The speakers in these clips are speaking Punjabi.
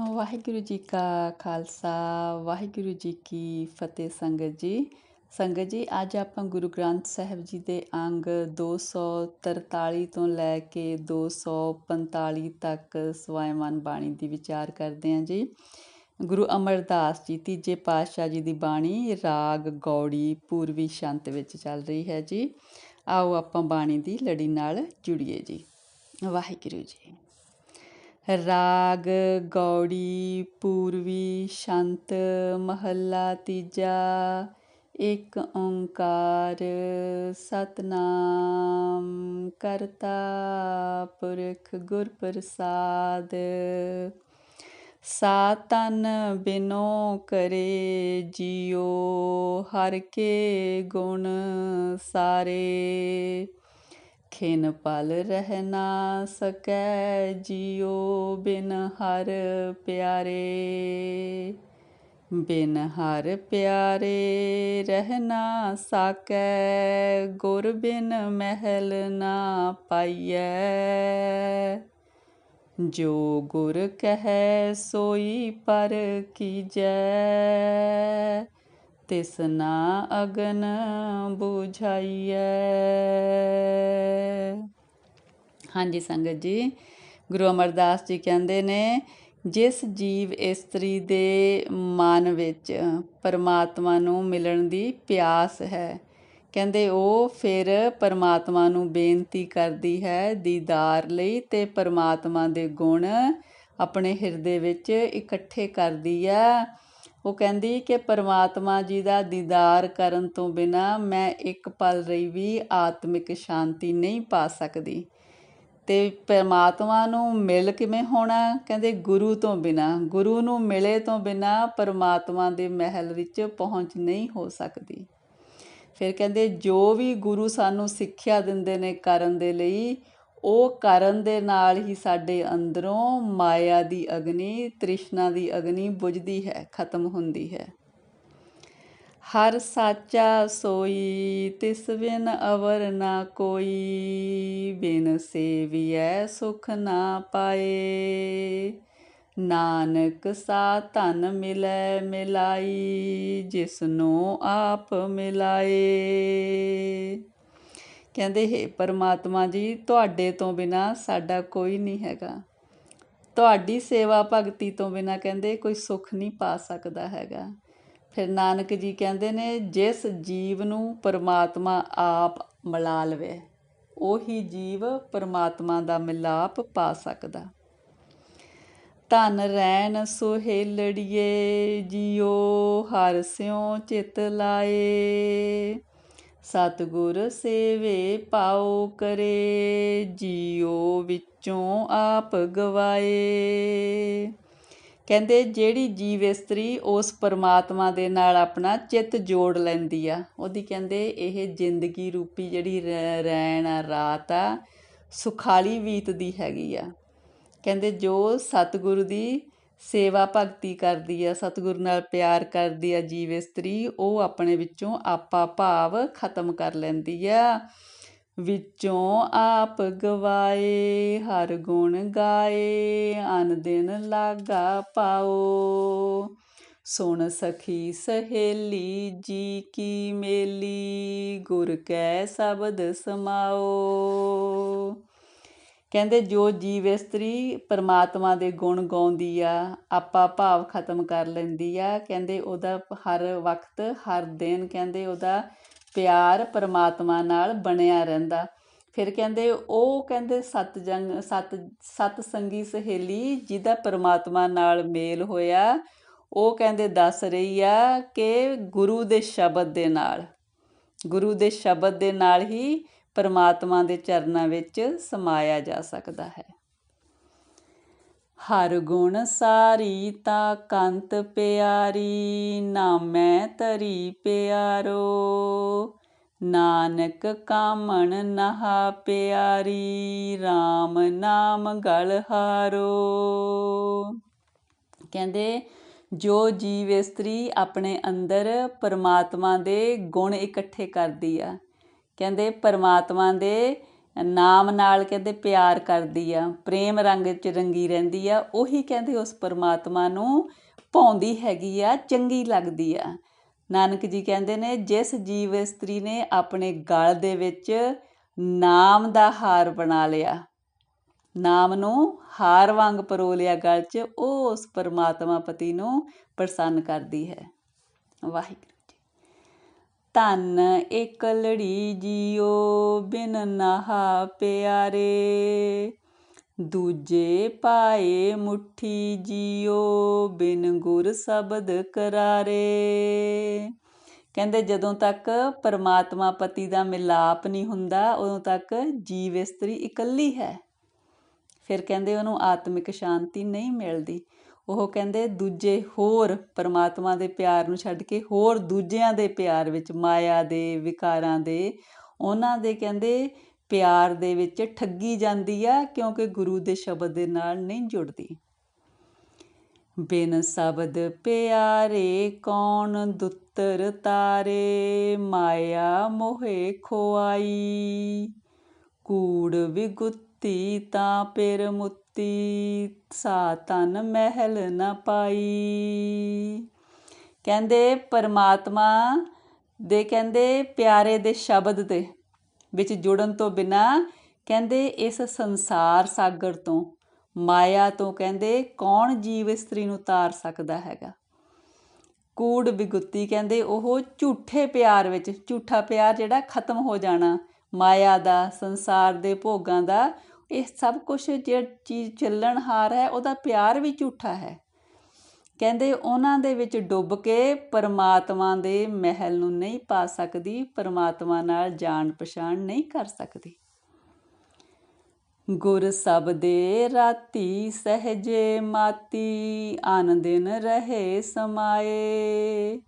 ਵਾਹਿਗੁਰੂ ਜੀ ਕਾ ਖਾਲਸਾ, ਵਾਹਿਗੁਰੂ ਜੀ ਕੀ ਫਤਿਹ ਸੰਗਤ ਜੀ। ਸੰਗਤ ਜੀ, ਅੱਜ ਆਪਾਂ ਗੁਰੂ ਗ੍ਰੰਥ ਸਾਹਿਬ ਜੀ ਦੇ ਅੰਗ 243 ਤੋਂ ਲੈ ਕੇ 245 ਤੱਕ ਸਵਾਇਮਾਨ ਬਾਣੀ ਦੀ ਵਿਚਾਰ ਕਰਦੇ ਹਾਂ ਜੀ। ਗੁਰੂ ਅਮਰਦਾਸ ਜੀ, ਤੀਜੇ ਪਾਤਸ਼ਾਹ ਜੀ ਦੀ ਬਾਣੀ, ਰਾਗ, ਗੌੜੀ ਪੂਰਵੀ ਸ਼ੰਤ ਵਿੱਚ ਚੱਲ ਰਹੀ ਹੈ ਜੀ। ਆਓ ਆਪਾਂ ਬਾਣੀ ਦੀ ਲੜੀ ਨਾਲ ਜੁੜੀਏ ਜੀ। ਵਾਹਿਗੁਰੂ ਜੀ। ਰਾਗ, ਗੌੜੀ, ਪੂਰਵੀ, ਸ਼ੰਤ, ਮਹੱਲਾ, ਤੀਜਾ, ਇੱਕ ਓੰਕਾਰ, ਸਤਨਾਮ, ਕਰਤਾ, ਪੁਰਖ ਗੁਰ ਪ੍ਰਸਾਦ ਸਾਤਨ ਬਿਨੋ ਕਰੇ ਜਿਉ ਹਰ ਕੇ ਗੁਣ ਸਾਰੇ। ਖਿਨ ਪਲ ਰਹਿ ਨਾ ਸਕੈ ਜਿਉ ਬਿਨ ਹਰ ਪਿਆਰੇ। ਬਿਨ ਹਰ ਪਿਆਰੇ ਰਹਿ ਨਾ ਸਕੈ, ਗੁਰ ਬਿਨ ਮਹਿਲ ਨਾ ਪਾਈਐ। ਜੋ ਗੁਰ ਕਹੈ ਸੋਈ ਪਰ ਕੀਜੈ। ਤਿਸਨਾ ਅਗਨ 부ਝਾਈਐ ਹਾਂਜੀ ਸੰਗਤ ਜੀ, ਗੁਰੂ ਅਮਰਦਾਸ ਜੀ ਕਹਿੰਦੇ ਨੇ, ਜਿਸ ਜੀਵ ਇਸਤਰੀ ਦੇ ਮਨ ਵਿੱਚ ਪਰਮਾਤਮਾ ਨੂੰ ਮਿਲਣ ਦੀ ਪਿਆਸ ਹੈ, ਕਹਿੰਦੇ ਉਹ ਫਿਰ ਪਰਮਾਤਮਾ ਨੂੰ ਬੇਨਤੀ ਕਰਦੀ ਹੈ ਦੀਦਾਰ ਲਈ ਤੇ ਪਰਮਾਤਮਾ ਦੇ ਗੁਣ ਆਪਣੇ ਹਿਰਦੇ ਵਿੱਚ ਇਕੱਠੇ ਕਰਦੀ ਹੈ। ਉਹ ਕਹਿੰਦੀ ਕਿ ਪਰਮਾਤਮਾ ਜੀ ਦਾ ਦੀਦਾਰ ਕਰਨ ਤੋਂ ਬਿਨਾ ਮੈਂ ਇੱਕ ਪਲ ਲਈ ਵੀ ਆਤਮਿਕ ਸ਼ਾਂਤੀ ਨਹੀਂ ਪਾ ਸਕਦੀ। ਤੇ ਪਰਮਾਤਮਾ ਨੂੰ ਮਿਲ ਕਿਵੇਂ ਹੋਣਾ? ਕਹਿੰਦੇ ਗੁਰੂ ਤੋਂ ਬਿਨਾ, ਗੁਰੂ ਨੂੰ ਮਿਲੇ ਤੋਂ ਬਿਨਾ ਪਰਮਾਤਮਾ ਦੇ ਮਹਿਲ ਵਿੱਚ ਪਹੁੰਚ ਨਹੀਂ ਹੋ ਸਕਦੀ। ਫਿਰ ਕਹਿੰਦੇ ਜੋ ਵੀ ਗੁਰੂ ਸਾਨੂੰ ਸਿੱਖਿਆ ਦਿੰਦੇ ਨੇ ਕਰਨ ਦੇ ਲਈ ਉਹ ਕਰਨ ਦੇ ਨਾਲ ਹੀ ਸਾਡੇ ਅੰਦਰੋਂ ਮਾਇਆ ਦੀ ਅਗਨੀ, ਤ੍ਰਿਸ਼ਨਾ ਦੀ ਅਗਨੀ ਬੁਝਦੀ ਹੈ, ਖਤਮ ਹੁੰਦੀ ਹੈ। ਹਰ ਸਾਚਾ ਸੋਈ, ਤਿਸ ਬਿਨ ਅਵਰ ਨਾ ਕੋਈ, ਬਿਨ ਸੇਵੀਐ ਸੁਖ ਨਾ ਪਾਏ। ਨਾਨਕ ਸਾ ਧਨ ਮਿਲੈ ਮਿਲਾਈ, ਜਿਸਨੂੰ ਆਪ ਮਿਲਾਏ। ਕਹਿੰਦੇ, ਹੈ ਪਰਮਾਤਮਾ ਜੀ, ਤੁਹਾਡੇ ਤੋਂ ਬਿਨਾ ਸਾਡਾ ਕੋਈ ਨਹੀਂ ਹੈਗਾ। ਤੁਹਾਡੀ ਸੇਵਾ ਭਗਤੀ ਤੋਂ ਬਿਨਾ ਕਹਿੰਦੇ, ਕੋਈ ਸੁੱਖ ਨਹੀਂ ਪਾ ਸਕਦਾ ਹੈਗਾ। ਫਿਰ ਨਾਨਕ ਜੀ ਕਹਿੰਦੇ ਨੇ, ਜਿਸ ਜੀਵ ਨੂੰ ਪਰਮਾਤਮਾ ਆਪ ਮਿਲਾ ਲਵੇ, ਉਹੀ ਜੀਵ ਪਰਮਾਤਮਾ ਦਾ ਮਿਲਾਪ ਪਾ ਸਕਦਾ। ਧਨ ਰਹਿਣ ਸੁਹੇਲੜੀਏ ਜਿਉ ਹਰ ਸਿਉ ਚਿਤ ਲਾਏ। ਸਤਿਗੁਰ ਸੇਵੇ ਪਾਉ ਕਰੇ, ਜਿਉ ਵਿੱਚੋਂ ਆਪ ਗਵਾਏ। ਕਹਿੰਦੇ ਜਿਹੜੀ ਜੀਵ ਇਸਤਰੀ ਉਸ ਪਰਮਾਤਮਾ ਦੇ ਨਾਲ ਆਪਣਾ ਚਿੱਤ ਜੋੜ ਲੈਂਦੀ ਆ, ਉਹਦੀ ਕਹਿੰਦੇ ਇਹ ਜ਼ਿੰਦਗੀ ਰੂਪੀ ਜਿਹੜੀ ਰੈਣ ਆ, ਰਾਤ ਆ, ਸੁਖਾਲੀ ਬੀਤਦੀ ਹੈਗੀ ਆ। ਕਹਿੰਦੇ ਜੋ ਸਤਿਗੁਰੂ ਦੀ ਸੇਵਾ ਭਗਤੀ ਕਰਦੀ ਆ, ਸਤਿਗੁਰੂ ਨਾਲ ਪਿਆਰ ਕਰਦੀ ਆ, ਜੀਵ ਇਸਤਰੀ ਉਹ ਆਪਣੇ ਵਿੱਚੋਂ ਆਪਾ ਭਾਵ ਖਤਮ ਕਰ ਲੈਂਦੀ ਆ। ਵਿੱਚੋਂ ਆਪ ਗਵਾਏ, ਹਰ ਗੁਣ ਗਾਏ, ਅਨ ਦਿਨ ਲਾਗਾ ਪਾਓ। ਸੁਣ ਸਖੀ ਸਹੇਲੀ, ਜੀ ਕੀ ਮੇਲੀ, ਗੁਰ ਕੈ ਸ਼ਬਦ ਸਮਾਓ। ਕਹਿੰਦੇ ਜੋ ਜੀਵ ਇਸਤਰੀ ਪਰਮਾਤਮਾ ਦੇ ਗੁਣ ਗਾਉਂਦੀ ਆ, ਆਪਾ ਭਾਵ ਖਤਮ ਕਰ ਲੈਂਦੀ ਆ। ਕਹਿੰਦੇ ਉਹਦਾ ਹਰ ਵਕਤ, ਹਰ ਦਿਨ ਕਹਿੰਦੇ ਉਹਦਾ ਪਿਆਰ ਪਰਮਾਤਮਾ ਨਾਲ ਬਣਿਆ ਰਹਿੰਦਾ। ਫਿਰ ਕਹਿੰਦੇ ਉਹ ਕਹਿੰਦੇ ਸਤ ਜੰਗ ਸਤ ਸਤ ਸੰਗੀ ਸਹੇਲੀ ਜਿਹਦਾ ਪਰਮਾਤਮਾ ਨਾਲ ਮੇਲ ਹੋਇਆ, ਉਹ ਕਹਿੰਦੇ ਦੱਸ ਰਹੀ ਆ ਕਿ ਗੁਰੂ ਦੇ ਸ਼ਬਦ ਦੇ ਨਾਲ, ਗੁਰੂ ਦੇ ਸ਼ਬਦ ਦੇ ਨਾਲ ਹੀ ਪਰਮਾਤਮਾ ਦੇ ਚਰਨਾਂ ਵਿੱਚ ਸਮਾਇਆ ਜਾ ਸਕਦਾ ਹੈ। ਹਰ ਗੁਣ ਸਾਰੀ ਤਾ ਕੰਤ ਪਿਆਰੀ, ਨਾਮੈ ਤਰੀ ਪਿਆਰੋ। ਨਾਨਕ ਕਾਮਣ ਨਹਾ ਪਿਆਰੀ RAM ਨਾਮ ਗਲ ਹਾਰੋ। ਕਹਿੰਦੇ, ਜੋ ਜੀਵ ਇਸਤਰੀ ਆਪਣੇ ਅੰਦਰ ਪਰਮਾਤਮਾ ਦੇ ਗੁਣ ਇਕੱਠੇ ਕਰਦੀ ਆ ਕਹਿੰਦੇ ਪਰਮਾਤਮਾ ਦੇ ਨਾਮ ਨਾਲ ਕਹਿੰਦੇ ਪਿਆਰ ਕਰਦੀ ਆ, ਪ੍ਰੇਮ ਰੰਗ ਚ ਰੰਗੀ ਰਹਿੰਦੀ ਆ, ਉਹੀ ਕਹਿੰਦੇ ਉਸ ਪਰਮਾਤਮਾ ਨੂੰ ਭਾਉਂਦੀ ਹੈਗੀ ਆ, ਚੰਗੀ ਲੱਗਦੀ ਆ। ਨਾਨਕ ਜੀ ਕਹਿੰਦੇ ਨੇ, ਜਿਸ ਜੀਵ ਇਸਤਰੀ ਨੇ ਆਪਣੇ ਗਲ ਦੇ ਵਿੱਚ ਨਾਮ ਦਾ ਹਾਰ ਬਣਾ ਲਿਆ, ਨਾਮ ਨੂੰ ਹਾਰ ਵਾਂਗ ਪਰੋ ਲਿਆ ਗਲ 'ਚ, ਉਹ ਉਸ ਪਰਮਾਤਮਾ ਪਤੀ ਨੂੰ ਪ੍ਰਸੰਨ ਕਰਦੀ ਹੈ। ਵਾਹਿਗੁਰੂ। ਧੰਨ ਇਕਲੜੀ ਜੀਓ ਬਿਨ ਨਹਾ ਪਿਆਰੇ। ਦੂਜੇ ਪਾਏ ਮੁਠੀ ਜੀਓ ਬਿਨ ਗੁਰ ਸ਼ਬਦ ਕਰਾਰੇ। ਕਹਿੰਦੇ ਜਦੋਂ ਤੱਕ ਪਰਮਾਤਮਾ ਪਤੀ ਦਾ ਮਿਲਾਪ ਨਹੀਂ ਹੁੰਦਾ, ਉਦੋਂ ਤੱਕ ਜੀਵ ਇਸਤਰੀ ਇਕੱਲੀ ਹੈ। ਫਿਰ ਕਹਿੰਦੇ ਉਹਨੂੰ ਆਤਮਿਕ ਸ਼ਾਂਤੀ ਨਹੀਂ ਮਿਲਦੀ। ਉਹ ਕਹਿੰਦੇ, ਦੂਜੇ ਹੋਰ ਪਰਮਾਤਮਾ ਦੇ ਪਿਆਰ ਨੂੰ ਛੱਡ ਕੇ ਹੋਰ ਦੂਜਿਆਂ ਦੇ ਪਿਆਰ ਵਿੱਚ, ਮਾਇਆ ਦੇ, ਵਿਕਾਰਾਂ ਦੇ, ਉਹਨਾਂ ਦੇ ਕਹਿੰਦੇ ਪਿਆਰ ਦੇ ਵਿੱਚ ਠੱਗੀ ਜਾਂਦੀ ਆ, ਕਿਉਂਕਿ ਗੁਰੂ ਦੇ ਸ਼ਬਦ ਦੇ ਨਾਲ ਨਹੀਂ ਜੁੜਦੀ। ਬਿਨ ਸ਼ਬਦ ਪਿਆਰੇ ਕੌਣ ਦੁੱਤਰ ਤਾਰੇ, ਮਾਇਆ ਮੋਹੇ ਖੋਆਈ। ਕੂੜ ਵਿਗੁੱਤੀ ਤਾਂ ਪਿਰ ਮੁੱਤੀ ਸਾ ਤਨ ਮਹਿਲ ਨ ਪਾਈ। ਕਹਿੰਦੇ ਪਰਮਾਤਮਾ ਦੇ ਕਹਿੰਦੇ ਪਿਆਰੇ ਦੇ ਸ਼ਬਦ ਦੇ ਵਿੱਚ ਜੁੜਨ ਤੋਂ ਬਿਨਾ ਕਹਿੰਦੇ ਇਸ ਸੰਸਾਰ ਸਾਗਰ ਤੋਂ, ਮਾਇਆ ਤੋਂ ਕਹਿੰਦੇ ਕੌਣ ਜੀਵ ਇਸਤਰੀ ਨੂੰ ਤਾਰ ਸਕਦਾ ਹੈਗਾ। ਕੂੜ ਵਿਗੁੱਤੀ ਕਹਿੰਦੇ ਉਹ ਝੂਠੇ ਪਿਆਰ ਵਿੱਚ, ਝੂਠਾ ਪਿਆਰ ਜਿਹੜਾ ਖਤਮ ਹੋ ਜਾਣਾ, ਮਾਇਆ ਦਾ, ਸੰਸਾਰ ਦੇ ਭੋਗਾਂ ਦਾ ਇਹ ਸਭ ਕੁਛ ਜਿਹੜੀ ਚੀਜ਼ ਚੱਲਣਹਾਰ ਹੈ, ਉਹਦਾ ਪਿਆਰ ਵੀ ਝੂਠਾ ਹੈ। ਕਹਿੰਦੇ ਉਹਨਾਂ ਦੇ ਵਿੱਚ ਡੁੱਬ ਕੇ ਪਰਮਾਤਮਾ ਦੇ ਮਹਿਲ ਨੂੰ ਨਹੀਂ ਪਾ ਸਕਦੀ, ਪਰਮਾਤਮਾ ਨਾਲ ਜਾਣ ਪਛਾਣ ਨਹੀਂ ਕਰ ਸਕਦੀ। ਗੁਰ ਸਭ ਦੇ ਰਾਤੀ ਸਹਜੇ ਮਾਤੀ, ਆਨ ਦਿਨ ਰਹੇ ਸਮਾਏ।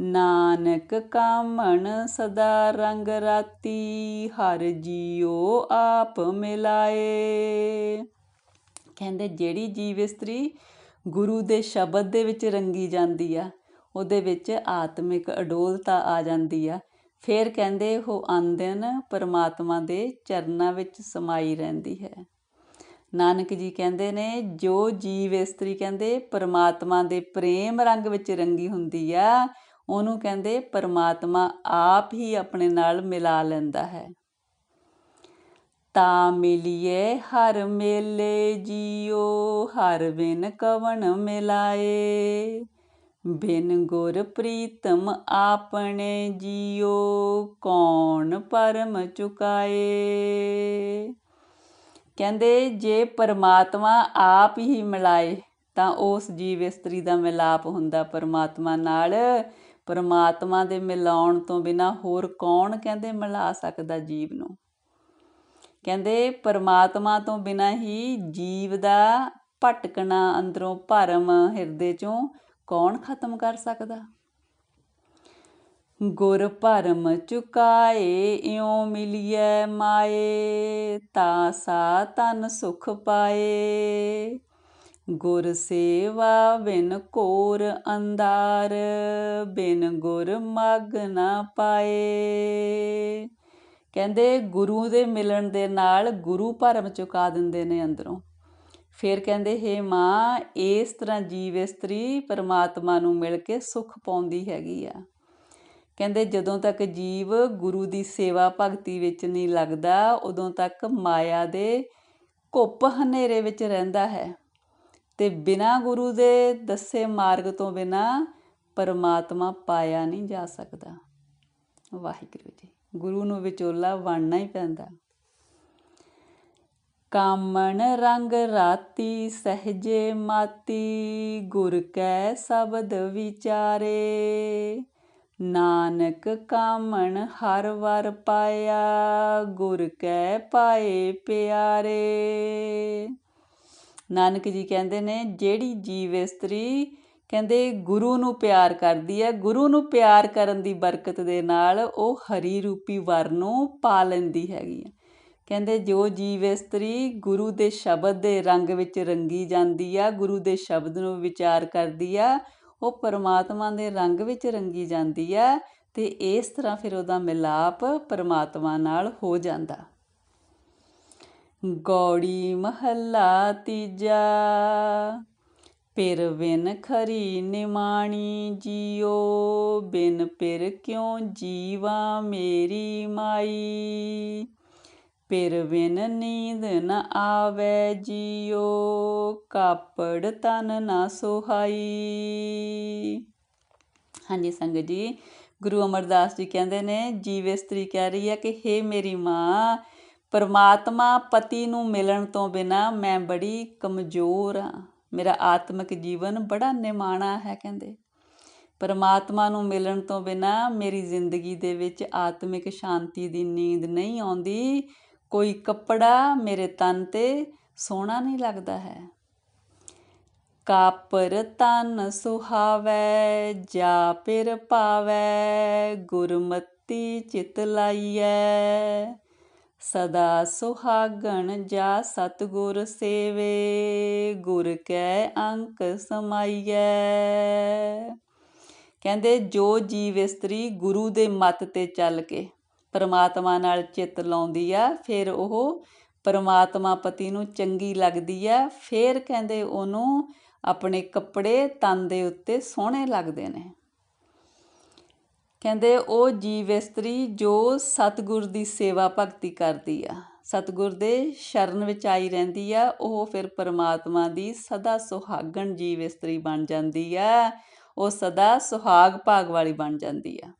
ਨਾਨਕ ਕਾਮਣ ਸਦਾ ਰੰਗ ਰਾਤੀ, ਹਰ ਜੀਉ ਆਪ ਮਿਲਾਏ। ਕਹਿੰਦੇ ਜਿਹੜੀ ਜੀਵ ਇਸਤਰੀ ਗੁਰੂ ਦੇ ਸ਼ਬਦ ਦੇ ਵਿੱਚ ਰੰਗੀ ਜਾਂਦੀ ਆ, ਉਹਦੇ ਵਿੱਚ ਆਤਮਿਕ ਅਡੋਲਤਾ ਆ ਜਾਂਦੀ ਆ। ਫਿਰ ਕਹਿੰਦੇ ਉਹ ਅੰਦਨ ਪਰਮਾਤਮਾ ਦੇ ਚਰਨਾਂ ਵਿੱਚ ਸਮਾਈ ਰਹਿੰਦੀ ਹੈ। ਨਾਨਕ ਜੀ ਕਹਿੰਦੇ ਨੇ, ਜੋ ਜੀਵ ਇਸਤਰੀ ਕਹਿੰਦੇ, ਪਰਮਾਤਮਾ ਦੇ ਪ੍ਰੇਮ ਰੰਗ ਵਿੱਚ ਰੰਗੀ ਹੁੰਦੀ ਆ ਉਹਨੂੰ ਕਹਿੰਦੇ ਪਰਮਾਤਮਾ ਆਪ ਹੀ ਆਪਣੇ ਨਾਲ ਮਿਲਾ ਲੈਂਦਾ ਹੈ। ਤਾ ਮਿਲਿਏ ਹਰ ਮੇਲੇ ਜੀਓ, ਹਰ ਬਿਨ ਕਵਣ ਮਿਲਾਏ। ਬਿਨ ਗੁਰ ਪ੍ਰੀਤਮ ਆਪਣੇ ਜੀਓ, ਕੌਣ ਪਰਮ ਚੁਕਾਏ? ਕਹਿੰਦੇ ਜੇ ਪਰਮਾਤਮਾ ਆਪ ਹੀ ਮਿਲਾਏ, ਤਾਂ ਉਸ ਜੀਵ ਇਸਤਰੀ ਦਾ ਮਿਲਾਪ ਹੁੰਦਾ ਪਰਮਾਤਮਾ ਨਾਲ। ਪਰਮਾਤਮਾ ਦੇ ਮਿਲਾਉਣ ਤੋਂ ਬਿਨਾ ਹੋਰ ਕੌਣ ਕਹਿੰਦੇ ਮਿਲਾ ਸਕਦਾ ਜੀਵ ਨੂੰ? ਕਹਿੰਦੇ ਪਰਮਾਤਮਾ ਤੋਂ ਬਿਨਾ ਹੀ ਜੀਵ ਦਾ ਭਟਕਣਾ ਅੰਦਰੋਂ ਭਰਮ ਹਿਰਦੇ ਚੋਂ ਕੌਣ ਖਤਮ ਕਰ ਸਕਦਾ? ਗੁਰ ਭਰਮ ਚੁਕਾਏ, ਇਉ ਮਿਲਿਐ ਮਾਏ, ਤਾ ਸਾ ਤਨ ਸੁਖ ਪਾਏ। ਗੁਰ ਸੇਵਾ ਬਿਨ ਕੋਰ ਅੰਧਾਰ, ਬਿਨ ਗੁਰ ਮਗ ਨਾ ਪਾਏ। ਕਹਿੰਦੇ ਗੁਰੂ ਦੇ ਮਿਲਣ ਦੇ ਨਾਲ ਗੁਰੂ ਭਰਮ ਚੁਕਾ ਦਿੰਦੇ ਨੇ ਅੰਦਰੋਂ। ਫਿਰ ਕਹਿੰਦੇ, ਹੇ ਮਾਂ, ਇਸ ਤਰ੍ਹਾਂ ਜੀਵ ਇਸਤਰੀ ਪਰਮਾਤਮਾ ਨੂੰ ਮਿਲ ਕੇ ਸੁਖ ਪਾਉਂਦੀ ਹੈਗੀ ਆ। ਕਹਿੰਦੇ, ਜਦੋਂ ਤੱਕ ਜੀਵ ਗੁਰੂ ਦੀ ਸੇਵਾ ਭਗਤੀ ਵਿੱਚ ਨਹੀਂ ਲੱਗਦਾ, ਉਦੋਂ ਤੱਕ ਮਾਇਆ ਦੇ ਘੁੱਪ ਹਨੇਰੇ ਵਿੱਚ ਰਹਿੰਦਾ ਹੈ। ਤੇ ਬਿਨਾ ਗੁਰੂ ਦੇ ਦੱਸੇ ਮਾਰਗ ਤੋਂ ਬਿਨਾਂ ਪਰਮਾਤਮਾ ਪਾਇਆ ਨਹੀਂ ਜਾ ਸਕਦਾ। ਵਾਹਿਗੁਰੂ ਜੀ, ਗੁਰੂ ਨੂੰ ਵਿਚੋਲਾ ਬਣਨਾ ਹੀ ਪੈਂਦਾ। ਕਾਮਣ ਰੰਗ ਰਾਤੀ ਸਹਜੇ ਮਾਤੀ, ਗੁਰ ਕੈ ਸ਼ਬਦ ਵਿਚਾਰੇ। ਨਾਨਕ ਕਾਮਣ ਹਰ ਵਰ ਪਾਇਆ, ਗੁਰ ਕੈ ਪਾਏ ਪਿਆਰੇ। ਨਾਨਕ ਜੀ ਕਹਿੰਦੇ ਨੇ, ਜਿਹੜੀ ਜੀਵ ਇਸਤਰੀ ਕਹਿੰਦੇ ਗੁਰੂ ਨੂੰ ਪਿਆਰ ਕਰਦੀ ਹੈ, ਗੁਰੂ ਨੂੰ ਪਿਆਰ ਕਰਨ ਦੀ ਬਰਕਤ ਦੇ ਨਾਲ ਉਹ ਹਰੀ ਰੂਪੀ ਵਰ ਨੂੰ ਪਾ ਲੈਂਦੀ ਹੈਗੀ ਹੈ। ਕਹਿੰਦੇ ਜੋ ਜੀਵ ਇਸਤਰੀ ਗੁਰੂ ਦੇ ਸ਼ਬਦ ਦੇ ਰੰਗ ਵਿੱਚ ਰੰਗੀ ਜਾਂਦੀ ਆ, ਗੁਰੂ ਦੇ ਸ਼ਬਦ ਨੂੰ ਵਿਚਾਰ ਕਰਦੀ ਆ, ਉਹ ਪਰਮਾਤਮਾ ਦੇ ਰੰਗ ਵਿੱਚ ਰੰਗੀ ਜਾਂਦੀ ਆ ਤੇ ਇਸ ਤਰ੍ਹਾਂ ਫਿਰ ਉਹਦਾ ਮਿਲਾਪ ਪਰਮਾਤਮਾ ਨਾਲ ਹੋ ਜਾਂਦਾ। ਗੌੜੀ ਮਹੱਲਾ ਤੀਜਾ। ਪਿਰ ਬਿਨ ਖਰੀ ਨਿਮਾਣੀ ਜੀਓ, ਬਿਨ ਪਿਰ ਕਿਉ ਜੀਵਾ ਮੇਰੀ ਮਾਈ? ਪਿਰ ਬਿਨ ਨੀਂਦ ਨ ਆਵੇ ਜੀਓ, ਕਾਪੜ ਤਨ ਨਾ ਸੁਹਾਈ। ਹਾਂਜੀ ਸੰਗਤ ਜੀ, ਗੁਰੂ ਅਮਰਦਾਸ ਜੀ ਕਹਿੰਦੇ ਨੇ, ਜੀਵ ਇਸਤਰੀ ਕਹਿ ਰਹੀ ਹੈ ਕਿ ਹੇ ਮੇਰੀ ਮਾਂ ਪਰਮਾਤਮਾ ਪਤੀ ਨੂੰ ਮਿਲਣ ਤੋਂ ਬਿਨਾ ਮੈਂ ਬੜੀ ਕਮਜ਼ੋਰ ਹਾਂ। ਮੇਰਾ ਆਤਮਿਕ ਜੀਵਨ ਬੜਾ ਨਿਮਾਣਾ ਹੈ ਕਹਿੰਦੇ। ਪਰਮਾਤਮਾ ਨੂੰ ਮਿਲਣ ਤੋਂ ਬਿਨਾ ਮੇਰੀ ਜ਼ਿੰਦਗੀ ਦੇ ਵਿੱਚ ਆਤਮਿਕ ਸ਼ਾਂਤੀ ਦੀ ਨੀਂਦ ਨਹੀਂ ਆਉਂਦੀ। ਕੋਈ ਕੱਪੜਾ ਮੇਰੇ ਤਨ ਤੇ ਸੋਹਣਾ ਨਹੀਂ ਲੱਗਦਾ ਹੈ। ਕਾਪਰ ਤਨ ਸੁਹਾਵੈ, ਜਾ ਪਿਰ ਪਾਵੈ ਗੁਰਮਤੀ ਚਿਤ ਲਾਈਐ। ਸਦਾ ਸੁਹਾਗਣ ਜਾ ਸਤਗੁਰ ਸੇਵੇ, ਗੁਰ ਕੈ ਅੰਕ ਸਮਾਈਐ। ਕਹਿੰਦੇ, ਜੋ ਜੀਵ ਇਸਤਰੀ ਗੁਰੂ ਦੇ ਮਤ ਤੇ ਚੱਲ ਕੇ ਪਰਮਾਤਮਾ ਨਾਲ ਚਿੱਤ ਲਾਉਂਦੀ ਆ, ਫਿਰ ਉਹ ਪਰਮਾਤਮਾ ਪਤੀ ਨੂੰ ਚੰਗੀ ਲੱਗਦੀ ਆ, ਫਿਰ ਕਹਿੰਦੇ ਉਹਨੂੰ ਆਪਣੇ ਕੱਪੜੇ ਤਨ ਦੇ ਉੱਤੇ ਸੋਹਣੇ ਲੱਗਦੇ ਨੇ। ਕਹਿੰਦੇ ਉਹ ਜੀਵ ਇਸਤਰੀ ਜੋ ਸਤਗੁਰ ਦੀ ਸੇਵਾ ਭਗਤੀ ਕਰਦੀ ਆ। ਸਤਗੁਰ ਦੇ ਸ਼ਰਨ ਵਿੱਚ ਆਈ ਰਹਿੰਦੀ ਆ, ਉਹ ਫਿਰ ਪਰਮਾਤਮਾ ਦੀ ਸਦਾ ਸੁਹਾਗਣ ਜੀਵ ਇਸਤਰੀ ਬਣ ਜਾਂਦੀ ਆ। ਉਹ ਸਦਾ ਸੁਹਾਗ ਭਾਗ ਵਾਲੀ ਬਣ ਜਾਂਦੀ ਆ।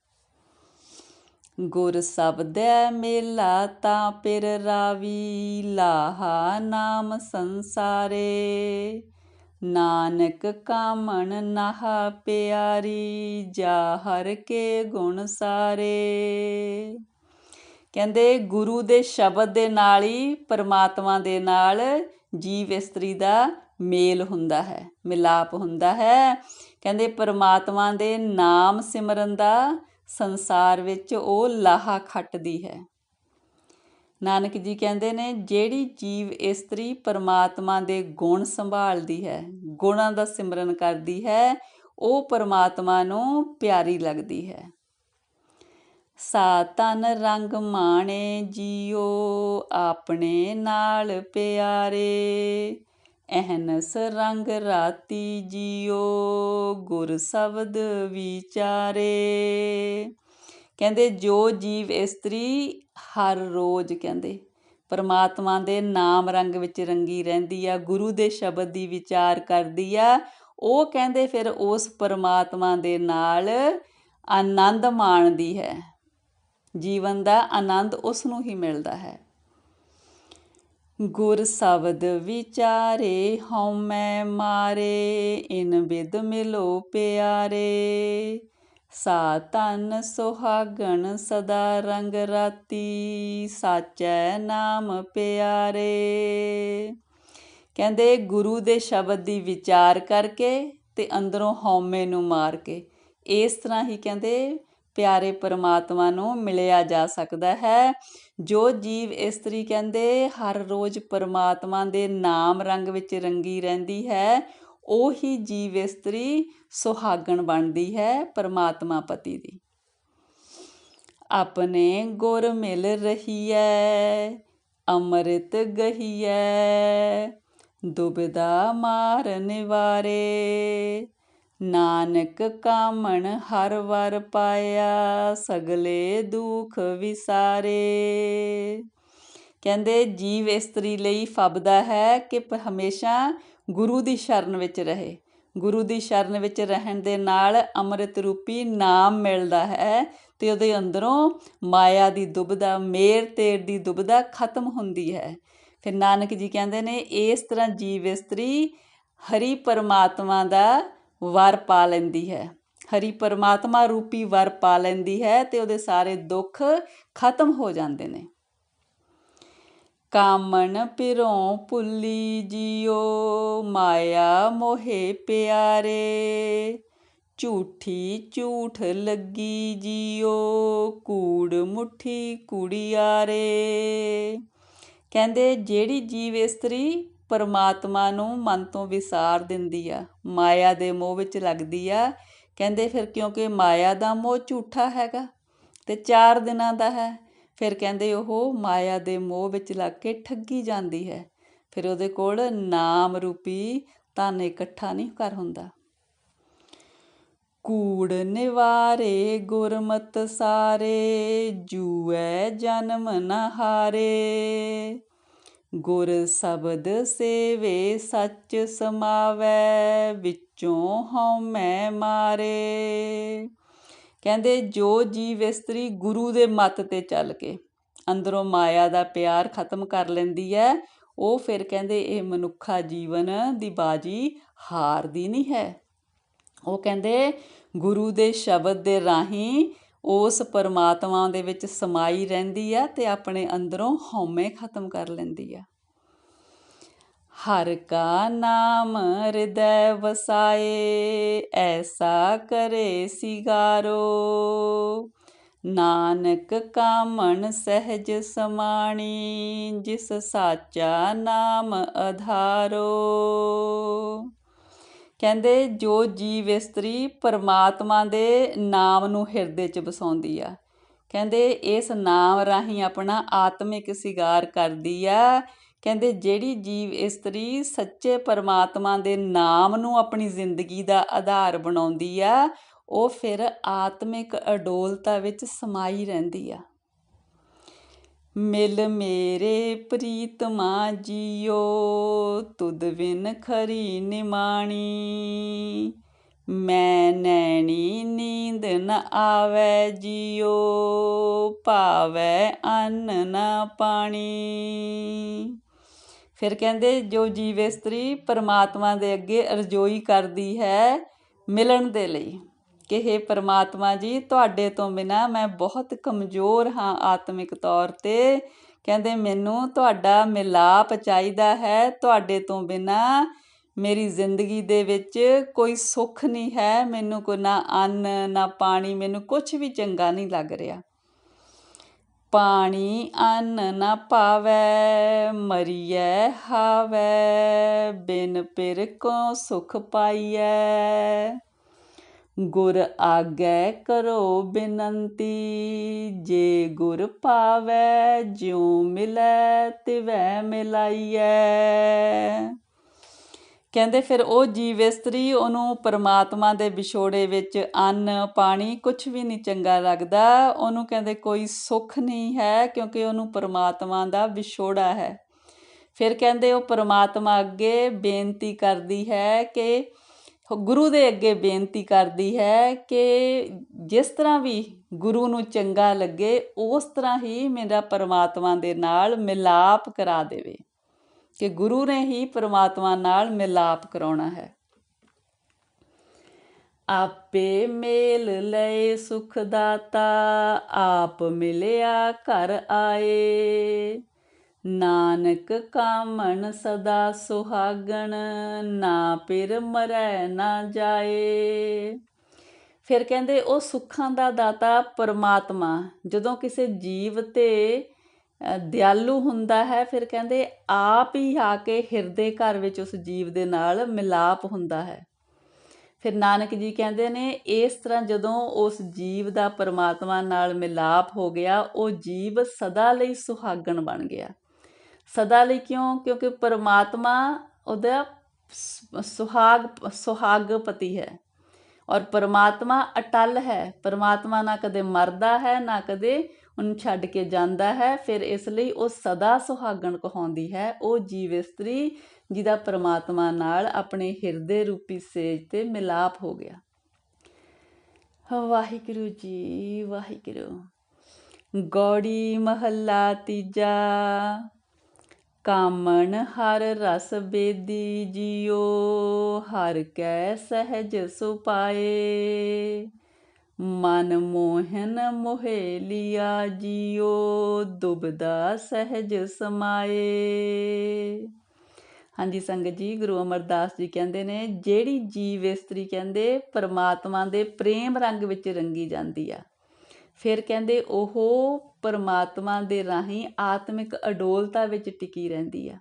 ਗੁਰ ਸਬਦੈ ਮੇਲਾ, ਤਾਂ ਪਿਰ ਰਾਵੀ ਲਾਹਾ ਨਾਮ ਸੰਸਾਰੇ। ਨਾਨਕ ਕਾਮਣ ਨਹਾ ਪਿਆਰੀ ਜਾ ਹਰ ਕੇ ਗੁਣ ਸਾਰੇ। ਕਹਿੰਦੇ ਗੁਰੂ ਦੇ ਸ਼ਬਦ ਦੇ ਨਾਲ ਹੀ ਪਰਮਾਤਮਾ ਦੇ ਨਾਲ ਜੀਵ ਇਸਤਰੀ ਦਾ ਮੇਲ ਹੁੰਦਾ ਹੈ, ਮਿਲਾਪ ਹੁੰਦਾ ਹੈ। ਕਹਿੰਦੇ ਪਰਮਾਤਮਾ ਦੇ ਨਾਮ ਸਿਮਰਨ ਦਾ ਸੰਸਾਰ ਵਿੱਚ ਉਹ ਲਾਹਾ ਖੱਟਦੀ ਹੈ। ਨਾਨਕ ਜੀ ਕਹਿੰਦੇ ਨੇ, ਜਿਹੜੀ ਜੀਵ ਇਸਤਰੀ ਪਰਮਾਤਮਾ ਦੇ ਗੁਣ ਸੰਭਾਲਦੀ ਹੈ, ਗੁਣਾਂ ਦਾ ਸਿਮਰਨ ਕਰਦੀ ਹੈ, ਉਹ ਪਰਮਾਤਮਾ ਨੂੰ ਪਿਆਰੀ ਲੱਗਦੀ ਹੈ। ਸਾ ਤਨ ਰੰਗ ਮਾਣੇ ਜੀਓ, ਆਪਣੇ ਨਾਲ ਪਿਆਰੇ। ਅਹਨਸ ਰੰਗ ਰਾਤੀ ਜੀਓ, ਗੁਰ ਸ਼ਬਦ ਵਿਚਾਰੇ। ਕਹਿੰਦੇ ਜੋ ਜੀਵ ਇਸਤਰੀ ਹਰ ਰੋਜ਼ ਕਹਿੰਦੇ, ਪਰਮਾਤਮਾ ਦੇ ਨਾਮ ਰੰਗ ਵਿੱਚ ਰੰਗੀ ਰਹਿੰਦੀ ਆ, ਗੁਰੂ ਦੇ ਸ਼ਬਦ ਦੀ ਵਿਚਾਰ ਕਰਦੀ ਆ, ਉਹ ਕਹਿੰਦੇ ਫਿਰ ਉਸ ਪਰਮਾਤਮਾ ਦੇ ਨਾਲ ਆਨੰਦ ਮਾਣਦੀ ਹੈ। ਜੀਵਨ ਦਾ ਆਨੰਦ ਉਸ ਨੂੰ ਹੀ ਮਿਲਦਾ ਹੈ। ਗੁਰ ਸ਼ਬਦ ਵਿਚਾਰੇ ਹਉਮੈ ਮਾਰੇ, ਇਨ ਬਿਦ ਮਿਲੋ ਪਿਆਰੇ। ਸਾ ਤਨ ਸੁਹਾਗਣ ਸਦਾ ਰੰਗ ਰਾਤੀ, ਸਾਚੈ ਨਾਮ ਪਿਆਰੇ। ਕਹਿੰਦੇ ਗੁਰੂ ਦੇ ਸ਼ਬਦ ਦੀ ਵਿਚਾਰ ਕਰਕੇ ਤੇ ਅੰਦਰੋਂ ਹਉਮੈ ਨੂੰ ਮਾਰ ਕੇ। ਇਸ ਤਰ੍ਹਾਂ ਹੀ ਕਹਿੰਦੇ ਪਿਆਰੇ ਪਰਮਾਤਮਾ ਨੂੰ ਮਿਲਿਆ ਜਾ ਸਕਦਾ ਹੈ। ਜੋ ਜੀਵ ਇਸਤਰੀ ਕਹਿੰਦੇ ਹਰ ਰੋਜ਼ ਪਰਮਾਤਮਾ ਦੇ ਨਾਮ ਰੰਗ ਵਿੱਚ ਰੰਗੀ ਰਹਿੰਦੀ ਹੈ ਉਹੀ ਜੀਵ ਇਸਤਰੀ ਸੁਹਾਗਣ ਬਣਦੀ ਹੈ ਪਰਮਾਤਮਾ ਪਤੀ ਦੀ। ਆਪਣੇ ਗੁਰ ਮਿਲ ਰਹੀਐ, ਅੰਮ੍ਰਿਤ ਗਹੀਐ ਦੁਬਿਦਾ ਮਾਰ ਨਿਵਾਰੇ, ਨਾਨਕ ਕਾਮਣ ਹਰ ਵਰ ਪਾਇਆ, ਸਗਲੇ ਦੁਖ ਵਿਸਾਰੇ। ਕਹਿੰਦੇ ਜੀਵ ਇਸਤਰੀ ਲਈ ਫਬਦਾ ਹੈ ਕਿ ਹਮੇਸ਼ਾ ਗੁਰੂ ਦੀ ਸ਼ਰਨ ਵਿੱਚ ਰਹੇ। ਗੁਰੂ ਦੀ ਸ਼ਰਨ ਵਿੱਚ ਰਹਿਣ ਦੇ ਨਾਲ ਅੰਮ੍ਰਿਤ ਰੂਪੀ ਨਾਮ ਮਿਲਦਾ ਹੈ ਤੇ ਉਹਦੇ ਅੰਦਰੋਂ ਮਾਇਆ ਦੀ ਦੁਬਦਾ, ਮੇਰ ਤੇਰ ਦੀ ਦੁਬਦਾ ਖਤਮ ਹੁੰਦੀ ਹੈ। ਫਿਰ ਨਾਨਕ ਜੀ ਕਹਿੰਦੇ ਨੇ, ਇਸ ਤਰ੍ਹਾਂ ਜੀਵ ਇਸਤਰੀ ਹਰੀ ਪਰਮਾਤਮਾ ਦਾ ਵਰ ਪਾ ਲੈਂਦੀ ਹੈ। ਹਰੀ ਪਰਮਾਤਮਾ ਰੂਪੀ ਵਰ ਪਾ ਲੈਂਦੀ ਹੈ ਤੇ ਉਹਦੇ ਸਾਰੇ ਦੁੱਖ ਖਤਮ ਹੋ ਜਾਂਦੇ ਨੇ। ਕਾਮਣ ਪਿਰੋਂ ਭੁੱਲੀ ਜਿਉ ਮਾਇਆ ਮੋਹੇ ਪਿਆਰੇ। ਝੂਠੀ ਝੂਠ ਲੱਗੀ ਜਿਉ ਕੂੜ ਮੁਠੀ ਕੁੜਿਆਰੇ। ਕਹਿੰਦੇ, ਜਿਹੜੀ ਜੀਵ ਇਸਤਰੀ ਪਰਮਾਤਮਾ ਨੂੰ ਮਨ ਤੋਂ ਵਿਸਾਰ ਦਿੰਦੀ ਆ, ਮਾਇਆ ਦੇ ਮੋਹ ਵਿੱਚ ਲੱਗਦੀ ਆ, ਕਹਿੰਦੇ ਫਿਰ ਕਿਉਂਕਿ ਮਾਇਆ ਦਾ ਮੋਹ ਝੂਠਾ ਹੈਗਾ ਤੇ 4 ਦਿਨਾਂ ਦਾ ਹੈ ਫਿਰ ਕਹਿੰਦੇ ਉਹ ਮਾਇਆ ਦੇ ਮੋਹ ਵਿੱਚ ਲੱਗ ਕੇ ਠੱਗੀ ਜਾਂਦੀ ਹੈ। ਫਿਰ ਉਹਦੇ ਕੋਲ ਨਾਮ ਰੂਪੀ ਧਨ ਇਕੱਠਾ ਨਹੀਂ ਕਰ ਹੁੰਦਾ। ਕੂੜ ਨਿਵਾਰੇ, ਗੁਰਮਤ ਸਾਰੇ, ਜੂਐ ਜਨਮ ਨ ਹਾਰੇ। ਗੁਰ ਸ਼ਬਦ ਸੇਵੇ, ਸੱਚ ਸਮਾਵੈ, ਵਿੱਚੋਂ ਹਉਮੈ ਮਾਰੇ। ਕਹਿੰਦੇ, ਜੋ ਜੀਵ ਇਸਤਰੀ ਗੁਰੂ ਦੇ ਮੱਤ ਤੇ ਚੱਲ ਕੇ ਅੰਦਰੋਂ ਮਾਇਆ ਦਾ ਪਿਆਰ ਖਤਮ ਕਰ ਲੈਂਦੀ ਹੈ, ਉਹ ਫਿਰ ਕਹਿੰਦੇ, ਇਹ ਮਨੁੱਖਾ ਜੀਵਨ ਦੀ ਬਾਜੀ ਹਾਰਦੀ ਨਹੀਂ ਹੈ। ਉਹ ਕਹਿੰਦੇ, ਗੁਰੂ ਦੇ ਸ਼ਬਦ ਦੇ ਰਾਹੀਂ ਉਸ ਪਰਮਾਤਮਾ ਦੇ ਵਿੱਚ ਸਮਾਈ ਰਹਿੰਦੀ ਆ ਤੇ ਆਪਣੇ ਅੰਦਰੋਂ ਹਉਮੈ ਖਤਮ ਕਰ ਲੈਂਦੀ ਆ ਹਰ ਕਾ ਨਾਮ ਹਿਰਦੈ ਵਸਾਏ, ਐਸਾ ਕਰੇ ਸਿਗਾਰੋ। ਨਾਨਕ ਕਾਮਣ ਸਹਿਜ ਸਮਾਣੀ, ਜਿਸ ਸਾਚਾ ਨਾਮ ਆਧਾਰੋ ਕਹਿੰਦੇ, ਜੋ ਜੀਵ ਇਸਤਰੀ ਪਰਮਾਤਮਾ ਦੇ ਨਾਮ ਨੂੰ ਹਿਰਦੇ 'ਚ ਵਸਾਉਂਦੀ ਆ। ਕਹਿੰਦੇ, ਇਸ ਨਾਮ ਰਾਹੀਂ ਆਪਣਾ ਆਤਮਿਕ ਸਿਗਾਰ ਕਰਦੀ ਆ ਕਹਿੰਦੇ ਜਿਹੜੀ ਜੀਵ ਇਸਤਰੀ ਸੱਚੇ ਪਰਮਾਤਮਾ ਦੇ ਨਾਮ ਨੂੰ ਆਪਣੀ ਜ਼ਿੰਦਗੀ ਦਾ ਆਧਾਰ ਬਣਾਉਂਦੀ ਆ, ਉਹ ਫਿਰ ਆਤਮਿਕ ਅਡੋਲਤਾ ਵਿੱਚ ਸਮਾਈ ਰਹਿੰਦੀ ਆ। ਮਿਲ ਮੇਰੇ ਪ੍ਰੀਤਮਾ ਜੀਓ, ਤੁਧ ਬਿਨ ਖਰੀ ਨਿਮਾਣੀ। ਮੈਂ ਨੈਣੀ ਨੀਂਦ ਨ ਆਵੈ ਜੀਓ, ਭਾਵੈ ਅੰਨ ਨ ਪਾਣੀ। ਫਿਰ ਕਹਿੰਦੇ, ਜੋ ਜੀਵ ਇਸਤਰੀ ਪਰਮਾਤਮਾ ਦੇ ਅੱਗੇ ਅਰਜ਼ੋਈ ਕਰਦੀ ਹੈ ਮਿਲਣ ਦੇ ਲਈ। ਕਿ हे ਪਰਮਾਤਮਾ ਜੀ, ਤੁਹਾਡੇ ਤੋਂ ਬਿਨਾ ਮੈਂ ਬਹੁਤ ਕਮਜ਼ੋਰ ਹਾਂ ਆਤਮਿਕ ਤੌਰ ਤੇ। ਕਹਿੰਦੇ, ਮੈਨੂੰ ਤੁਹਾਡਾ ਮਿਲਾਪ ਚਾਹੀਦਾ ਹੈ। ਤੁਹਾਡੇ ਤੋਂ ਬਿਨਾ ਮੇਰੀ ਜ਼ਿੰਦਗੀ ਦੇ ਵਿੱਚ ਕੋਈ ਸੁੱਖ ਨਹੀਂ ਹੈ। ਮੈਨੂੰ ਕੋਈ ਨਾ ਅੰਨ, ਨਾ ਪਾਣੀ, ਮੈਨੂੰ ਕੁਝ ਵੀ ਚੰਗਾ ਨਹੀਂ ਲੱਗ ਰਿਹਾ। ਪਾਣੀ ਅੰਨ ਨਾ ਪਾਵੈ, ਮਰੀਐ ਹਾਵੈ, ਬਿਨ ਪਿਰ ਕੋ ਸੁਖ ਪਾਈਐ। ਗੁਰ ਆਗੈ ਕਰੋ ਬੇਨੰਤੀ, ਜੇ ਗੁਰ ਪਾਵੈ, ਜਿਉ ਮਿਲੈ ਤਿਵੈ ਮਿਲਾਈਐ। ਕਹਿੰਦੇ ਫਿਰ ਉਹ ਜੀਵ ਇਸਤਰੀ ਉਹਨੂੰ ਪਰਮਾਤਮਾ ਦੇ ਵਿਛੋੜੇ ਵਿੱਚ ਅੰਨ, ਪਾਣੀ ਕੁਝ ਵੀ ਨਹੀਂ ਚੰਗਾ ਲੱਗਦਾ। ਉਹਨੂੰ ਕਹਿੰਦੇ ਕੋਈ ਸੁੱਖ ਨਹੀਂ ਹੈ ਕਿਉਂਕਿ ਉਹਨੂੰ ਪਰਮਾਤਮਾ ਦਾ ਵਿਛੋੜਾ ਹੈ। ਫਿਰ ਕਹਿੰਦੇ ਉਹ ਪਰਮਾਤਮਾ ਅੱਗੇ ਬੇਨਤੀ ਕਰਦੀ ਹੈ ਕਿ, ਗੁਰੂ ਦੇ ਅੱਗੇ ਬੇਨਤੀ ਕਰਦੀ ਹੈ ਕਿ ਜਿਸ ਤਰ੍ਹਾਂ ਵੀ ਗੁਰੂ ਨੂੰ ਚੰਗਾ ਲੱਗੇ, ਉਸ ਤਰ੍ਹਾਂ ਹੀ ਮੇਰਾ ਪਰਮਾਤਮਾ ਦੇ ਨਾਲ ਮਿਲਾਪ ਕਰਾ ਦੇਵੇ। ਕਿ ਗੁਰੂ ਨੇ ਹੀ ਪਰਮਾਤਮਾ ਨਾਲ ਮਿਲਾਪ ਕਰਾਉਣਾ ਹੈ। ਆਪੇ ਮੇਲ ਲਏ ਸੁਖ ਦਾਤਾ ਆਪ ਮਿਲਿਆ ਘਰ ਆਏ। ਨਾਨਕ ਕਾਮਣ ਸਦਾ ਸੁਹਾਗਣ, ਨਾ ਪਿਰ ਮਰੈ ਨਾ ਜਾਏ। ਫਿਰ ਕਹਿੰਦੇ, ਉਹ ਸੁੱਖਾਂ ਦਾ ਦਾਤਾ ਪਰਮਾਤਮਾ, ਜਦੋਂ ਕਿਸੇ ਜੀਵ ਤੇ ਦਿਆਲੂ ਹੁੰਦਾ ਹੈ, ਫਿਰ ਕਹਿੰਦੇ ਆਪ ਹੀ ਆ ਕੇ ਹਿਰਦੇ ਘਰ ਵਿੱਚ ਉਸ ਜੀਵ ਦੇ ਨਾਲ ਮਿਲਾਪ ਹੁੰਦਾ ਹੈ। ਫਿਰ ਨਾਨਕ ਜੀ ਕਹਿੰਦੇ ਨੇ, ਇਸ ਤਰ੍ਹਾਂ ਜਦੋਂ ਉਸ ਜੀਵ ਦਾ ਪਰਮਾਤਮਾ ਨਾਲ ਮਿਲਾਪ ਹੋ ਗਿਆ, ਉਹ ਜੀਵ ਸਦਾ ਲਈ ਸੁਹਾਗਣ ਬਣ ਗਿਆ। ਸਦਾ ਲਈ ਕਿਉਂ? ਕਿਉਂਕਿ ਪਰਮਾਤਮਾ ਉਹਦਾ ਸੁਹਾਗ, ਸੁਹਾਗਪਤੀ ਹੈ। ਔਰ ਪਰਮਾਤਮਾ ਅਟਲ ਹੈ। ਪਰਮਾਤਮਾ ਨਾ ਕਦੇ ਮਰਦਾ ਹੈ, ਨਾ ਕਦੇ ਉਹਨੂੰ ਛੱਡ ਕੇ ਜਾਂਦਾ ਹੈ, ਫਿਰ ਇਸ ਲਈ ਉਹ ਸਦਾ ਸੁਹਾਗਣ ਕਹਾਉਂਦੀ ਹੈ। ਉਹ ਜੀਵ ਇਸਤਰੀ ਜਿਹਦਾ ਪਰਮਾਤਮਾ ਨਾਲ ਆਪਣੇ ਹਿਰਦੇ ਰੂਪੀ ਸੇਜ ਤੇ ਮਿਲਾਪ ਹੋ ਗਿਆ। ਵਾਹਿਗੁਰੂ ਜੀ, ਵਾਹਿਗੁਰੂ। ਗੌੜੀ ਮਹੱਲਾ ਤੀਜਾ। ਕਾਮਣ ਹਰ ਰਸ ਬੇਦੀ ਜਿਉ ਹਰ ਕੈ ਸਹਿਜ ਸੁਪਾਏ ਮਨ ਮੋਹਨ ਮੋਹਿ ਲਿਆ ਦੁਬਦਾ ਸਹਿਜ ਸਮਾਏ। ਹਾਂਜੀ ਸੰਗਤ ਜੀ, ਗੁਰੂ ਅਮਰਦਾਸ ਜੀ ਕਹਿੰਦੇ ਨੇ, ਜਿਹੜੀ ਜੀਵ ਇਸਤਰੀ ਕਹਿੰਦੇ, ਪਰਮਾਤਮਾ ਦੇ ਪ੍ਰੇਮ ਰੰਗ ਵਿੱਚ ਰੰਗੀ ਜਾਂਦੀ ਆ। ਫਿਰ ਕਹਿੰਦੇ, ਉਹ ਪਰਮਾਤਮਾ ਦੇ ਰਾਹੀਂ ਆਤਮਿਕ ਅਡੋਲਤਾ ਵਿੱਚ ਟਿਕੀ ਰਹਿੰਦੀ ਆ।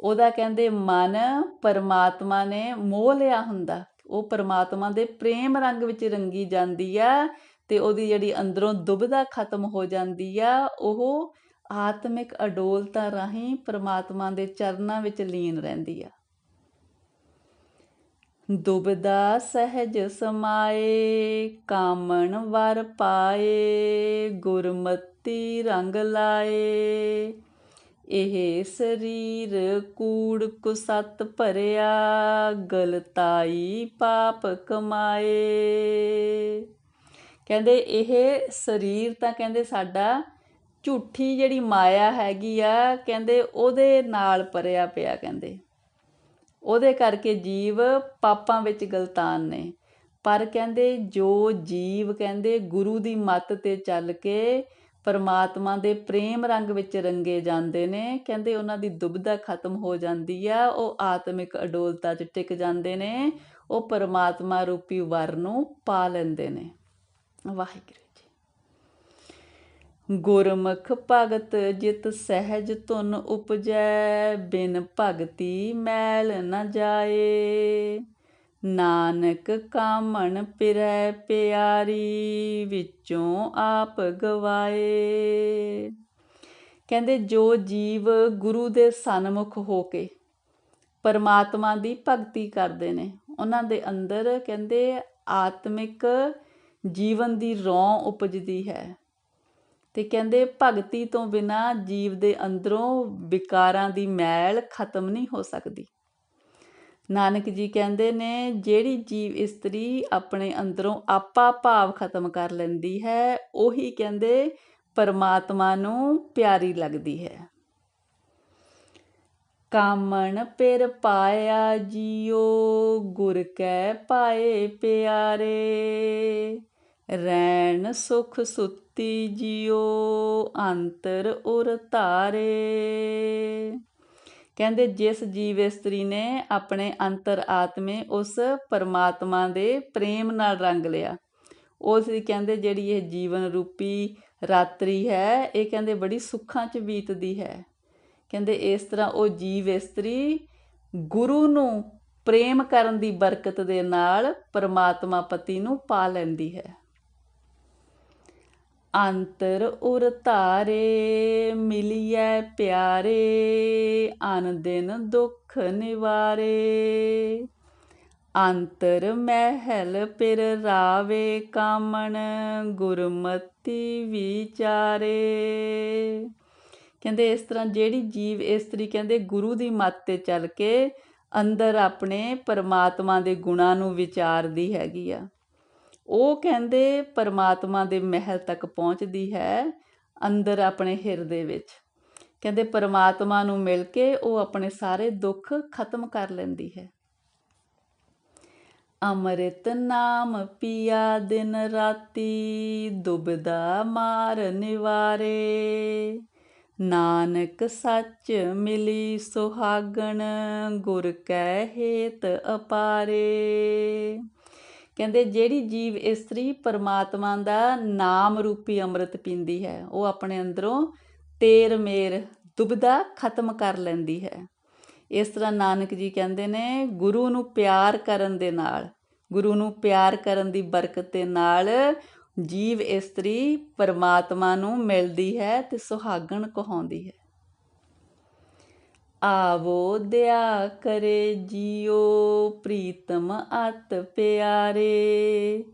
ਉਹਦਾ ਕਹਿੰਦੇ, ਮਨ ਪਰਮਾਤਮਾ ਨੇ ਮੋਹ ਲਿਆ ਹੁੰਦਾ। ਉਹ ਪਰਮਾਤਮਾ ਦੇ ਪ੍ਰੇਮ ਰੰਗ ਵਿੱਚ ਰੰਗੀ ਜਾਂਦੀ ਆ ਤੇ ਉਹਦੀ ਜਿਹੜੀ ਅੰਦਰੋਂ ਦੁਬਦਾ ਖਤਮ ਹੋ ਜਾਂਦੀ ਆ, ਉਹ ਆਤਮਿਕ ਅਡੋਲਤਾ ਰਾਹੀਂ ਪਰਮਾਤਮਾ ਦੇ ਚਰਨਾਂ ਵਿੱਚ ਲੀਨ ਰਹਿੰਦੀ ਆ। ਦੁਬਦਾ ਸਹਿਜ ਸਮਾਏ, ਕਾਮਣ ਵਰ ਪਾਏ, ਗੁਰਮਤੀ ਰੰਗ ਲਾਏ। ਇਹ ਸਰੀਰ ਕੂੜ ਕੁਸਤ ਭਰਿਆ, ਗਲਤਾਈ ਪਾਪ ਕਮਾਏ। ਕਹਿੰਦੇ ਇਹ ਸਰੀਰ ਤਾਂ ਕਹਿੰਦੇ ਸਾਡਾ ਝੂਠੀ ਜਿਹੜੀ ਮਾਇਆ ਹੈਗੀ ਆ, ਕਹਿੰਦੇ ਉਹਦੇ ਨਾਲ ਭਰਿਆ ਪਿਆ ਕਹਿੰਦੇ। ਉਹਦੇ ਕਰਕੇ ਜੀਵ ਪਾਪਾਂ ਵਿੱਚ ਗਲਤਾਨ ਨੇ। ਪਰ ਕਹਿੰਦੇ ਜੋ ਜੀਵ ਕਹਿੰਦੇ ਗੁਰੂ ਦੀ ਮੱਤ ਤੇ ਚੱਲ ਕੇ ਪਰਮਾਤਮਾ ਦੇ ਪ੍ਰੇਮ ਰੰਗ ਵਿੱਚ ਰੰਗੇ ਜਾਂਦੇ ਨੇ। ਕਹਿੰਦੇ ਉਹਨਾਂ ਦੀ ਦੁਬਦਾ ਖਤਮ ਹੋ ਜਾਂਦੀ ਆ। ਉਹ ਆਤਮਿਕ ਅਡੋਲਤਾ 'ਚ ਟਿਕ ਜਾਂਦੇ ਨੇ। ਉਹ ਪਰਮਾਤਮਾ ਰੂਪੀ ਵਰ ਨੂੰ ਪਾ ਲੈਂਦੇ ਨੇ। ਵਾਹਿਗੁਰੂ ਜੀ। ਗੁਰਮੁਖ ਭਗਤ ਜਿਤ ਸਹਿਜ ਧੁਨ ਉਪਜੈ, ਬਿਨ ਭਗਤੀ ਮੈਲ ਨ ਜਾਏ। ਨਾਨਕ ਕਾਮਣ ਪਿਰੈ ਪਿਆਰੀ, ਵਿੱਚੋਂ ਆਪ ਗਵਾਏ। ਕਹਿੰਦੇ, ਜੋ ਜੀਵ ਗੁਰੂ ਦੇ ਸਨਮੁਖ ਹੋ ਕੇ ਪਰਮਾਤਮਾ ਦੀ ਭਗਤੀ ਕਰਦੇ ਨੇ, ਉਹਨਾਂ ਦੇ ਅੰਦਰ ਕਹਿੰਦੇ, ਆਤਮਿਕ ਜੀਵਨ ਦੀ ਰੌਂ ਉਪਜਦੀ ਹੈ। ਤੇ ਕਹਿੰਦੇ, ਭਗਤੀ ਤੋਂ ਬਿਨਾ ਜੀਵ ਦੇ ਅੰਦਰੋਂ ਵਿਕਾਰਾਂ ਦੀ ਮੈਲ ਖਤਮ ਨਹੀਂ ਹੋ ਸਕਦੀ। ਨਾਨਕ ਜੀ ਕਹਿੰਦੇ ਨੇ, ਜਿਹੜੀ ਜੀਵ ਇਸਤਰੀ ਆਪਣੇ ਅੰਦਰੋਂ ਆਪਾ ਭਾਵ ਖਤਮ ਕਰ ਲੈਂਦੀ ਹੈ, ਉਹੀ ਕਹਿੰਦੇ ਪਰਮਾਤਮਾ ਨੂੰ ਪਿਆਰੀ ਲੱਗਦੀ ਹੈ। ਕਾਮਣ ਪਿਰ ਪਾਇਆ ਜੀਓ, ਗੁਰ ਕੈ ਪਾਏ ਪਿਆਰੇ। ਰੈਣ ਸੁਖ ਸੁੱਤੀ ਜਿਉ ਅੰਤਰ ਉਰ ਤਾਰੇ ਕਹਿੰਦੇ ਜਿਸ ਜੀਵ ਇਸਤਰੀ ਨੇ ਆਪਣੇ ਅੰਤਰ ਆਤਮੇ ਉਸ ਪਰਮਾਤਮਾ ਦੇ ਪ੍ਰੇਮ ਨਾਲ ਰੰਗ ਲਿਆ। ਉਸ ਦੀ ਕਹਿੰਦੇ ਜਿਹੜੀ ਇਹ ਜੀਵਨ ਰੂਪੀ ਰਾਤਰੀ ਹੈ, ਇਹ ਕਹਿੰਦੇ ਬੜੀ ਸੁੱਖਾਂ 'ਚ ਬੀਤਦੀ ਹੈ। ਕਹਿੰਦੇ ਇਸ ਤਰ੍ਹਾਂ ਉਹ ਜੀਵ ਇਸਤਰੀ ਗੁਰੂ ਨੂੰ ਪ੍ਰੇਮ ਕਰਨ ਦੀ ਬਰਕਤ ਦੇ ਨਾਲ ਪਰਮਾਤਮਾ ਪਤੀ ਨੂੰ ਪਾ ਲੈਂਦੀ ਹੈ। ਅੰਤਰ ਉਰ ਧਾਰੇ ਮਿਲਿਐ ਪਿਆਰੇ ਅਨ ਦਿਨ ਦੁਖ ਨਿਵਾਰੇ। ਅੰਤਰ ਮਹਿਲ ਪਿਰ ਰਾਵੇ ਕਾਮਣ, ਗੁਰਮਤੀ ਵਿਚਾਰੇ। ਕਹਿੰਦੇ ਇਸ ਤਰ੍ਹਾਂ ਜਿਹੜੀ ਜੀਵ ਇਸਤਰੀ ਕਹਿੰਦੇ ਗੁਰੂ ਦੀ ਮੱਤ ਤੇ ਚੱਲ ਕੇ ਅੰਦਰ ਆਪਣੇ ਪਰਮਾਤਮਾ ਦੇ ਗੁਣਾਂ ਨੂੰ ਵਿਚਾਰਦੀ ਹੈਗੀ ਆ। ਉਹ ਕਹਿੰਦੇ ਪਰਮਾਤਮਾ ਦੇ ਮਹਿਲ ਤੱਕ ਪਹੁੰਚਦੀ ਹੈ ਅੰਦਰ ਆਪਣੇ ਹਿਰਦੇ ਵਿੱਚ। ਕਹਿੰਦੇ ਪਰਮਾਤਮਾ ਨੂੰ ਮਿਲ ਕੇ ਉਹ ਆਪਣੇ ਸਾਰੇ ਦੁੱਖ ਖਤਮ ਕਰ ਲੈਂਦੀ ਹੈ। ਅੰਮ੍ਰਿਤ ਨਾਮ ਪੀਆ ਦਿਨ ਰਾਤੀ, ਦੁਬਦਾ ਮਾਰ ਨਿਵਾਰੇ। ਨਾਨਕ ਸੱਚ ਮਿਲੀ ਸੁਹਾਗਣ, ਗੁਰ ਕੈ ਹੇਤ ਅਪਾਰੇ। ਕਹਿੰਦੇ ਜਿਹੜੀ ਜੀਵ ਇਸਤਰੀ ਪਰਮਾਤਮਾ ਦਾ ਨਾਮ ਰੂਪੀ ਅੰਮ੍ਰਿਤ ਪੀਂਦੀ ਹੈ, ਉਹ ਆਪਣੇ ਅੰਦਰੋਂ ਤੇਰ ਮੇਰ ਦੁਬਦਾ ਖਤਮ ਕਰ ਲੈਂਦੀ ਹੈ। ਇਸ ਤਰ੍ਹਾਂ ਨਾਨਕ ਜੀ ਕਹਿੰਦੇ ਨੇ, ਗੁਰੂ ਨੂੰ ਪਿਆਰ ਕਰਨ ਦੇ ਨਾਲ, ਗੁਰੂ ਨੂੰ ਪਿਆਰ ਕਰਨ ਦੀ ਬਰਕਤ ਦੇ ਨਾਲ ਜੀਵ ਇਸਤਰੀ ਪਰਮਾਤਮਾ ਨੂੰ ਮਿਲਦੀ ਹੈ ਤੇ ਸੁਹਾਗਣ ਕਹਾਉਂਦੀ ਹੈ। ਆਵੋ ਦਿਆ ਕਰੇ ਜੀਓ ਪ੍ਰੀਤਮ ਅਤ ਪਿਆਰੇ,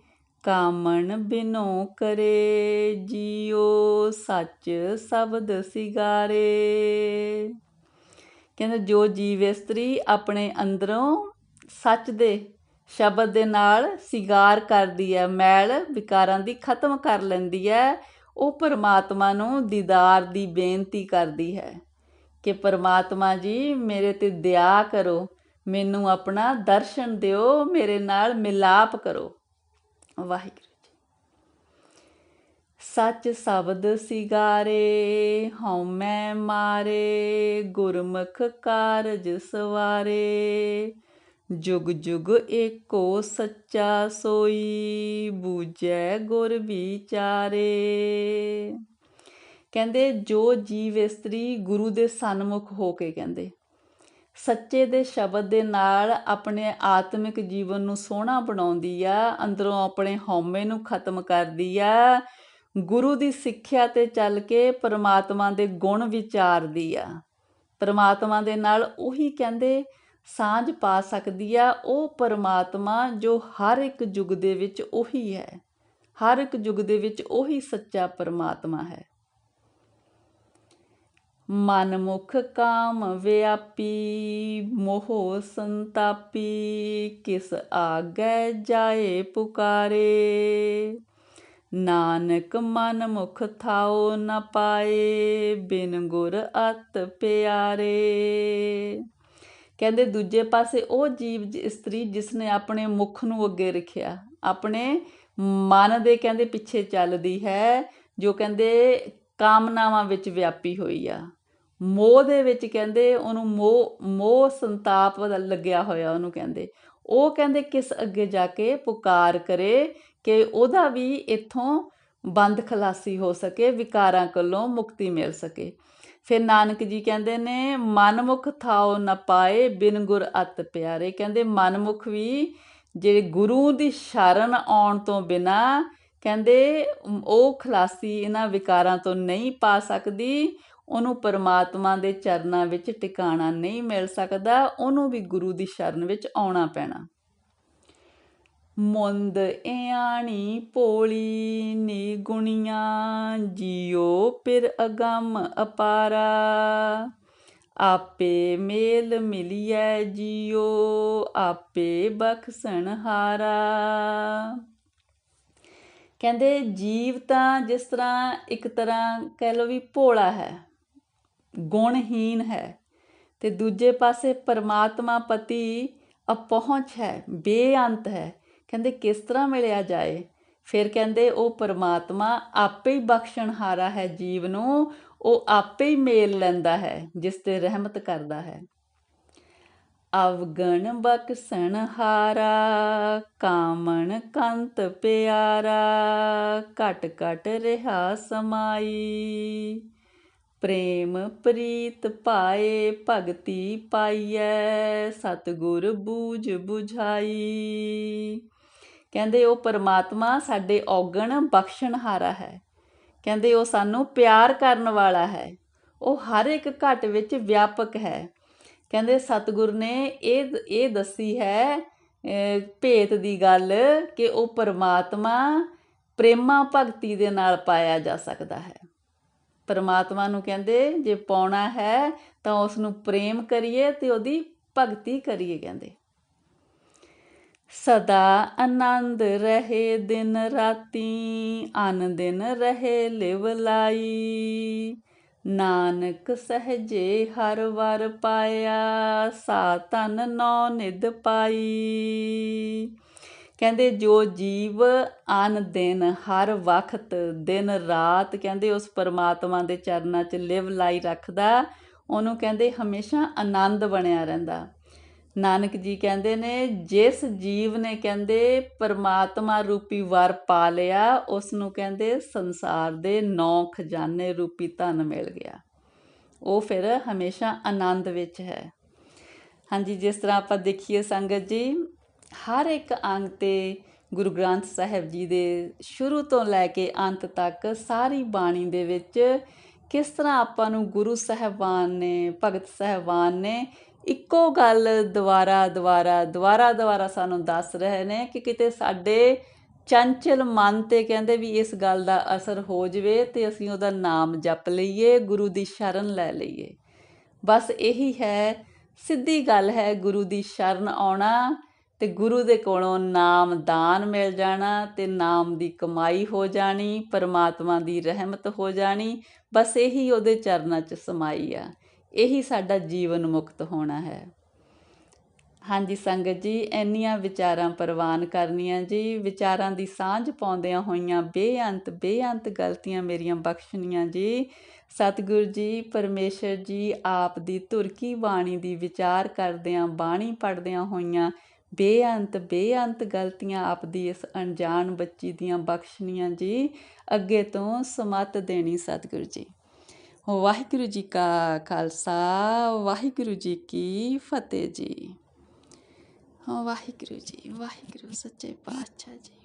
ਕਾਮਣ ਬਿਨੋ ਕਰੇ ਜੀਓ ਸੱਚ ਸ਼ਬਦ ਸਿਗਾਰੇ। ਕਹਿੰਦੇ ਜੋ ਜੀਵ ਇਸਤਰੀ ਆਪਣੇ ਅੰਦਰੋਂ ਸੱਚ ਦੇ ਸ਼ਬਦ ਦੇ ਨਾਲ ਸਿਗਾਰ ਕਰਦੀ ਹੈ, ਮੈਲ ਵਿਕਾਰਾਂ ਦੀ ਖਤਮ ਕਰ ਲੈਂਦੀ ਹੈ, ਉਹ ਪਰਮਾਤਮਾ ਨੂੰ ਦੀਦਾਰ ਦੀ ਬੇਨਤੀ ਕਰਦੀ ਹੈ। ਕਿ ਪਰਮਾਤਮਾ ਜੀ, ਮੇਰੇ ਤੇ ਦਇਆ ਕਰੋ। ਮੈਨੂੰ ਆਪਣਾ ਦਰਸ਼ਨ ਦਿਓ, ਮੇਰੇ ਨਾਲ ਮਿਲਾਪ ਕਰੋ। ਵਾਹਿਗੁਰੂ ਜੀ। ਸੱਚ ਸ਼ਬਦ ਸਿਗਾਰੇ, ਹਉ ਮੈਂ ਮਾਰੇ, ਗੁਰਮੁਖ ਕਾਰਜ ਸਵਾਰੇ। ਜੁਗ ਜੁਗ ਏਕੋ ਸੱਚਾ ਸੋਈ, ਬੂਝੈ ਗੁਰ ਵਿਚਾਰੇ। ਕਹਿੰਦੇ ਜੋ ਜੀਵ ਇਸਤਰੀ ਗੁਰੂ ਦੇ ਸਨਮੁਖ ਹੋ ਕੇ ਕਹਿੰਦੇ, ਸੱਚੇ ਦੇ ਸ਼ਬਦ ਦੇ ਨਾਲ ਆਪਣੇ ਆਤਮਿਕ ਜੀਵਨ ਨੂੰ ਸੋਹਣਾ ਬਣਾਉਂਦੀ ਆ, ਅੰਦਰੋਂ ਆਪਣੇ ਹਉਮੈ ਨੂੰ ਖਤਮ ਕਰਦੀ ਆ, ਗੁਰੂ ਦੀ ਸਿੱਖਿਆ ਤੇ ਚੱਲ ਕੇ ਪਰਮਾਤਮਾ ਦੇ ਗੁਣ ਵਿਚਾਰਦੀ ਆ। ਪਰਮਾਤਮਾ ਦੇ ਨਾਲ ਉਹੀ ਕਹਿੰਦੇ, ਸਾਂਝ ਪਾ ਸਕਦੀ ਆ, ਉਹ ਪਰਮਾਤਮਾ ਜੋ ਹਰ ਇੱਕ ਯੁੱਗ ਦੇ ਵਿੱਚ ਉਹੀ ਹੈ, ਹਰ ਇੱਕ ਯੁੱਗ ਦੇ ਵਿੱਚ ਉਹੀ ਸੱਚਾ ਪਰਮਾਤਮਾ ਹੈ। ਮਨਮੁਖ ਕਾਮ ਵਿਆਪੀ, ਮੋਹ ਸੰਤਾਪੀ, ਕਿਸ ਆਗੈ ਜਾਏ ਪੁਕਾਰੇ। ਨਾਨਕ ਮਨ ਮੁਖ ਥਾਓ ਨ ਪਾਏ, ਬਿਨ ਗੁਰ ਅਤ ਪਿਆਰੇ। ਕਹਿੰਦੇ ਦੂਜੇ ਪਾਸੇ ਉਹ ਜੀਵ ਇਸਤਰੀ ਜਿਸ ਨੇ ਆਪਣੇ ਮੁਖ ਨੂੰ ਅੱਗੇ ਰੱਖਿਆ, ਆਪਣੇ ਮਨ ਦੇ ਕਹਿੰਦੇ ਪਿੱਛੇ ਚੱਲਦੀ ਹੈ, ਜੋ ਕਹਿੰਦੇ ਕਾਮਨਾਵਾਂ ਵਿੱਚ ਵਿਆਪੀ ਹੋਈ ਆ। ਮੋਹ ਦੇ ਵਿੱਚ ਕਹਿੰਦੇ ਉਹਨੂੰ ਮੋਹ ਮੋਹ ਸੰਤਾਪ ਲੱਗਿਆ ਹੋਇਆ ਉਹਨੂੰ ਕਹਿੰਦੇ। ਉਹ ਕਹਿੰਦੇ ਕਿਸ ਅੱਗੇ ਜਾ ਕੇ ਪੁਕਾਰ ਕਰੇ ਕਿ ਉਹਦਾ ਵੀ ਇੱਥੋਂ ਬੰਦ ਖਲਾਸੀ ਹੋ ਸਕੇ, ਵਿਕਾਰਾਂ ਕੋਲੋਂ ਮੁਕਤੀ ਮਿਲ ਸਕੇ। ਫਿਰ ਨਾਨਕ ਜੀ ਕਹਿੰਦੇ ਨੇ, ਮਨਮੁਖ ਥਾਓ ਨ ਪਾਏ ਬਿਨ ਗੁਰ ਅਤ ਪਿਆਰੇ। ਕਹਿੰਦੇ ਮਨਮੁਖ ਵੀ ਜਿਹੜੇ ਗੁਰੂ ਦੀ ਸ਼ਰਨ ਆਉਣ ਤੋਂ ਬਿਨਾ ਕਹਿੰਦੇ ਉਹ ਖਲਾਸੀ ਇਹਨਾਂ ਵਿਕਾਰਾਂ ਤੋਂ ਨਹੀਂ ਪਾ ਸਕਦੀ ਉਹਨੂੰ ਪਰਮਾਤਮਾ ਦੇ ਚਰਨਾਂ ਵਿੱਚ ਟਿਕਾਣਾ ਨਹੀਂ ਮਿਲ ਸਕਦਾ, ਉਹਨੂੰ ਵੀ ਗੁਰੂ ਦੀ ਸ਼ਰਨ ਵਿੱਚ ਆਉਣਾ ਪੈਣਾ। ਮੁੰਦ ਇਆਣੀ ਭੋਲੀ ਨੀ ਗੁਣੀਆਂ ਜਿਉ ਪਿਰ ਅਗੰਮ ਅਪਾਰਾ। ਆਪੇ ਮੇਲ ਮਿਲਿਐ ਜਿਉ ਆਪੇ ਬਖਸ਼ਣ ਹਾਰਾ। ਕਹਿੰਦੇ ਜੀਵ ਤਾਂ ਜਿਸ ਤਰ੍ਹਾਂ ਇੱਕ ਤਰ੍ਹਾਂ ਕਹਿ ਲਓ ਵੀ ਭੋਲਾ ਹੈ। ਗੁਣਹੀਨ ਹੈ ਤੇ ਦੂਜੇ ਪਾਸੇ ਪਰਮਾਤਮਾ ਪਤੀ ਅਪਹੁੰਚ ਹੈ, ਬੇਅੰਤ ਹੈ। ਕਹਿੰਦੇ ਕਿਸ ਤਰ੍ਹਾਂ ਮਿਲਿਆ ਜਾਏ? ਫਿਰ ਕਹਿੰਦੇ ਉਹ ਪਰਮਾਤਮਾ ਆਪੇ ਹੀ ਬਖਸ਼ਣਹਾਰਾ ਹੈ ਜੀਵ ਨੂੰ, ਉਹ ਆਪੇ ਹੀ ਮੇਲ ਲੈਂਦਾ ਹੈ, ਜਿਸ ਤੇ ਰਹਿਮਤ ਕਰਦਾ ਹੈ। ਅਵਗਣ ਬਖਸ਼ਣ ਹਾਰਾ ਕਾਮਣ ਕੰਤ ਪਿਆਰਾ, ਘਟ ਘਟ ਰਹਾ ਸਮਾਈ। ਪ੍ਰੇਮ ਪ੍ਰੀਤ ਪਾਏ ਭਗਤੀ ਪਾਈਐ, ਸਤਿਗੁਰ ਬੂਝ 부ਝਾਈ ਕਹਿੰਦੇ ਉਹ ਪਰਮਾਤਮਾ ਸਾਡੇ ਔਗਣ ਬਖਸ਼ਣਹਾਰਾ ਹੈ। ਕਹਿੰਦੇ ਉਹ ਸਾਨੂੰ ਪਿਆਰ ਕਰਨ ਵਾਲਾ ਹੈ। ਉਹ ਹਰ ਇੱਕ ਘਟ ਵਿੱਚ ਵਿਆਪਕ ਹੈ। ਕਹਿੰਦੇ ਸਤਿਗੁਰ ਨੇ ਇਹ ਇਹ ਦੱਸੀ ਹੈ ਭੇਤ ਦੀ ਗੱਲ ਕਿ ਉਹ ਪਰਮਾਤਮਾ ਪ੍ਰੇਮਾ ਭਗਤੀ ਦੇ ਨਾਲ ਪਾਇਆ ਜਾ ਸਕਦਾ ਹੈ। ਪਰਮਾਤਮਾ ਨੂੰ ਕਹਿੰਦੇ, ਜੇ ਪਾਉਣਾ ਹੈ ਤਾਂ ਉਸ ਨੂੰ ਪ੍ਰੇਮ ਕਰੀਏ ਤੇ ਉਹਦੀ ਭਗਤੀ ਕਰੀਏ ਕਹਿੰਦੇ। ਸਦਾ ਆਨੰਦ ਰਹੇ ਦਿਨ ਰਾਤੀ, ਅਨ ਦਿਨ ਰਹੇ ਲਿਵ ਲਾਈ। ਨਾਨਕ ਸਹਜੇ ਹਰ ਵਰ ਪਾਇਆ, ਸਾ ਤਨ ਨੌ ਨਿਦ ਪਾਈ। ਕਹਿੰਦੇ ਜੋ ਜੀਵ ਅਨ ਦਿਨ, ਹਰ ਵਕਤ ਦਿਨ ਰਾਤ, ਕਹਿੰਦੇ ਉਸ ਪਰਮਾਤਮਾ ਦੇ ਚਰਨਾਂ 'ਚ ਲਿਵ ਲਾਈ ਰੱਖਦਾ। ਉਹਨੂੰ ਕਹਿੰਦੇ ਹਮੇਸ਼ਾ ਆਨੰਦ ਬਣਿਆ ਰਹਿੰਦਾ। ਨਾਨਕ ਜੀ ਕਹਿੰਦੇ ਨੇ, ਜਿਸ ਜੀਵ ਨੇ ਕਹਿੰਦੇ ਪਰਮਾਤਮਾ ਰੂਪੀ ਵਰ ਪਾ ਲਿਆ ਉਸ ਨੂੰ ਕਹਿੰਦੇ ਸੰਸਾਰ ਦੇ ਨੌ ਖਜ਼ਾਨੇ ਰੂਪੀ ਧਨ ਮਿਲ ਗਿਆ। ਉਹ ਫਿਰ ਹਮੇਸ਼ਾ ਆਨੰਦ ਵਿੱਚ ਹੈ। ਹਾਂਜੀ, ਜਿਸ ਤਰ੍ਹਾਂ ਆਪਾਂ ਦੇਖੀਏ ਸੰਗਤ ਜੀ ਹਰ ਇੱਕ ਅੰਗ ਤੇ ਗੁਰੂ ਗ੍ਰੰਥ ਸਾਹਿਬ ਜੀ ਦੇ ਸ਼ੁਰੂ ਤੋਂ ਲੈ ਕੇ ਅੰਤ ਤੱਕ ਸਾਰੀ ਬਾਣੀ ਦੇ ਵਿੱਚ ਕਿਸ ਤਰ੍ਹਾਂ ਆਪਾਂ ਨੂੰ ਗੁਰੂ ਸਾਹਿਬਾਨ ਨੇ, ਭਗਤ ਸਾਹਿਬਾਨ ਨੇ ਇੱਕੋ ਗੱਲ ਦੁਬਾਰਾ ਦੁਬਾਰਾ ਦੁਬਾਰਾ ਦੁਬਾਰਾ ਸਾਨੂੰ ਦੱਸ ਰਹੇ ਨੇ ਕਿ ਕਿਤੇ ਸਾਡੇ ਚੰਚਲ ਮਨ ਤੇ ਕਹਿੰਦੇ ਵੀ ਇਸ ਗੱਲ ਦਾ ਅਸਰ ਹੋ ਜਵੇ ਤੇ ਅਸੀਂ ਉਹਦਾ ਨਾਮ ਜਪ ਲਈਏ, ਗੁਰੂ ਦੀ ਸ਼ਰਨ ਲੈ ਲਈਏ। ਬਸ ਇਹੀ ਹੈ, ਸਿੱਧੀ ਗੱਲ ਹੈ ਗੁਰੂ ਦੀ ਸ਼ਰਨ ਆਉਣਾ ਤੇ ਗੁਰੂ ਦੇ ਕੋਲੋਂ ਨਾਮ ਦਾਨ ਮਿਲ ਜਾਣਾ ਤੇ ਨਾਮ ਦੀ ਕਮਾਈ ਹੋ ਜਾਣੀ, ਪਰਮਾਤਮਾ ਦੀ ਰਹਿਮਤ ਹੋ ਜਾਣੀ। ਬਸ ਇਹੀ ਉਹਦੇ ਚਰਨਾਂ 'ਚ ਸਮਾਈ ਆ। ਇਹੀ ਸਾਡਾ ਜੀਵਨ ਮੁਕਤ ਹੋਣਾ ਹੈ। ਹਾਂਜੀ ਸੰਗਤ ਜੀ, ਇੰਨੀਆਂ ਵਿਚਾਰਾਂ ਪ੍ਰਵਾਨ ਕਰਨੀਆਂ ਜੀ। ਵਿਚਾਰਾਂ ਦੀ ਸਾਂਝ ਪਾਉਂਦਿਆਂ ਹੋਈਆਂ ਬੇਅੰਤ ਬੇਅੰਤ ਗਲਤੀਆਂ ਮੇਰੀਆਂ ਬਖਸ਼ਣੀਆਂ ਜੀ। ਸਤਿਗੁਰ ਜੀ, ਪਰਮੇਸ਼ਰ ਜੀ, ਆਪ ਦੀ ਤੁਰਕੀ ਬਾਣੀ ਦੀ ਵਿਚਾਰ ਕਰਦਿਆਂ, ਬਾਣੀ ਪੜਦਿਆਂ ਹੋਈਆਂ ਬੇਅੰਤ ਬੇਅੰਤ ਗਲਤੀਆਂ ਆਪਦੀ ਇਸ ਅਣਜਾਣ ਬੱਚੀ ਦੀਆਂ ਬਖਸ਼ਣੀਆਂ ਜੀ, ਅੱਗੇ ਤੋਂ ਸਮਤ ਦੇਣੀ ਸਤਿਗੁਰੂ ਜੀ। ਵਾਹਿਗੁਰੂ ਜੀ ਕਾ ਖਾਲਸਾ, ਵਾਹਿਗੁਰੂ ਜੀ ਕੀ ਫਤਿਹ ਜੀ। ਵਾਹਿਗੁਰੂ ਜੀ, ਵਾਹਿਗੁਰੂ ਸੱਚੇ ਪਾਤਸ਼ਾਹ ਜੀ।